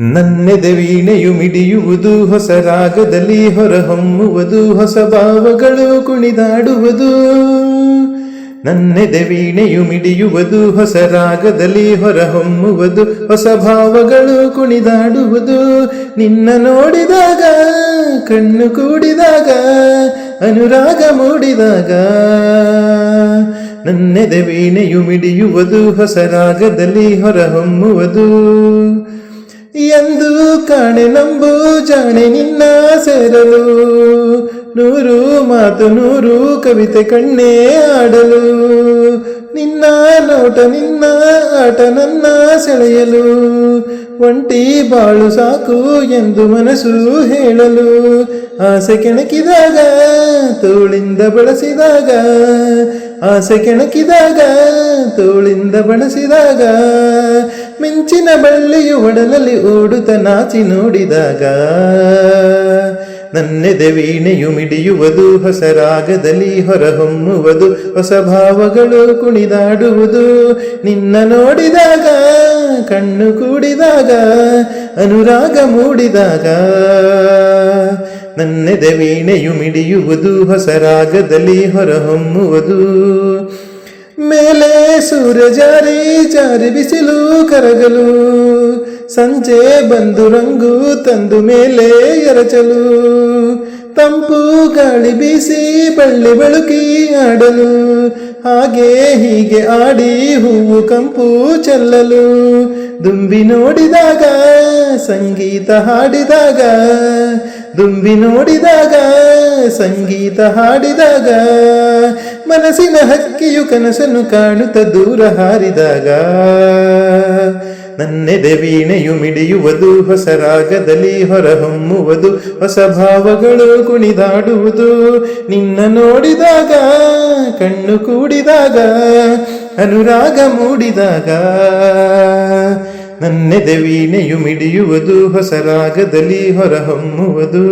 ನನ್ನೆದೆ ವೀಣೆಯು ಮಿಡಿಯುವುದು, ಹೊಸ ರಾಗದಲ್ಲಿ ಹೊರಹೊಮ್ಮುವುದು, ಹೊಸ ಭಾವಗಳು ಕುಣಿದಾಡುವುದು. ನನ್ನೆದೆ ವೀಣೆಯು ಮಿಡಿಯುವುದು, ಹೊಸ ರಾಗದಲ್ಲಿ ಹೊರಹೊಮ್ಮುವುದು, ಹೊಸ ಭಾವಗಳು ಕುಣಿದಾಡುವುದು. ನಿನ್ನ ನೋಡಿದಾಗ, ಕಣ್ಣು ಕೂಡಿದಾಗ, ಅನುರಾಗ ಮೂಡಿದಾಗ. ನನ್ನೆದೆ ವೀಣೆಯು ಮಿಡಿಯುವುದು, ಹೊಸ ರಾಗದಲ್ಲಿ ಹೊರಹೊಮ್ಮುವುದು. ಎಂದು ಕಾಣೆ ನಂಬು ಜಾಣೆ ನಿನ್ನ ಸೇರಲು. ನೂರು ಮಾತು, ನೂರು ಕವಿತೆ ಕಣ್ಣೇ ಆಡಲು. ನಿನ್ನ ನೋಟ, ನಿನ್ನ ಆಟ, ನನ್ನ ಸೆಳೆಯಲು. ಒಂಟಿ ಬಾಳು ಸಾಕು ಎಂದು ಮನಸ್ಸು ಹೇಳಲು. ಆಸೆ ಕೆಣಕಿದಾಗ ತೋಳಿಂದ ಬಳಸಿದಾಗ, ಆಸೆ ಕೆಣಕಿದಾಗ, ತೋಳಿಂದ ಬಳಸಿದಾಗ, ಮಿಂಚಿನ ಬಳ್ಳಿಯು ಒಡಲಲ್ಲಿ ಓಡುತ್ತ ನಾಚಿ ನೋಡಿದಾಗ, ನನ್ನೆದೆ ವೀಣೆಯು ಮಿಡಿಯುವುದು, ಹೊಸ ರಾಗದಲ್ಲಿ ಹೊರಹೊಮ್ಮುವುದು, ಹೊಸ ಭಾವಗಳು ಕುಣಿದಾಡುವುದು, ನಿನ್ನ ನೋಡಿದಾಗ, ಕಣ್ಣು ಕೂಡಿದಾಗ, ಅನುರಾಗ ಮೂಡಿದಾಗ ನನ್ನೆದೆ ವೀಣೆಯು ಮಿಡಿಯುವುದು, ಹೊಸ ರಾಗದಲ್ಲಿ ಹೊರಹೊಮ್ಮುವುದು. ಮೇಲೆ ಸೂರ್ಯ ಜಾರಿ ಜಾರಿ ಬಿಸಿಲು ಕರಗಲು. ಸಂಜೆ ಬಂದು ರಂಗು, ತಂದು ಮೇಲೆ ಎರಚಲು. ತಂಪು ಗಾಳಿ ಬೀಸಿ, ಬಳ್ಳಿ ಬಳುಕಿ ಆಡಲು. ಹಾಗೆ ಹೀಗೆ ಆಡಿ, ಹೂವು ಕಂಪು ಚೆಲ್ಲಲು. ದುಂಬಿ ನೋಡಿದಾಗ, ಸಂಗೀತ ಹಾಡಿದಾಗ ದುಂಬಿ ನೋಡಿದಾಗ, ಸಂಗೀತ ಹಾಡಿದಾಗ, ಮನಸ್ಸಿನ ಹಕ್ಕಿಯು ಕನಸನ್ನು ಕಾಣುತ್ತ ದೂರ ಹಾರಿದಾಗ, ನನ್ನೆದೆ ವೀಣೆಯು ಮಿಡಿಯುವುದು, ಹೊಸ ರಾಗದಲ್ಲಿ ಹೊರಹೊಮ್ಮುವುದು, ಹೊಸ ಭಾವಗಳು ಕುಣಿದಾಡುವುದು. ನಿನ್ನ ನೋಡಿದಾಗ, ಕಣ್ಣು ಕೂಡಿದಾಗ, ಅನುರಾಗ ಮೂಡಿದಾಗ ನನ್ನೆದೆ ವೀಣೆಯು ಮಿಡಿಯುವುದು ಹೊಸ ರಾಗದಲ್ಲಿ ಹೊರಹೊಮ್ಮುವುದು.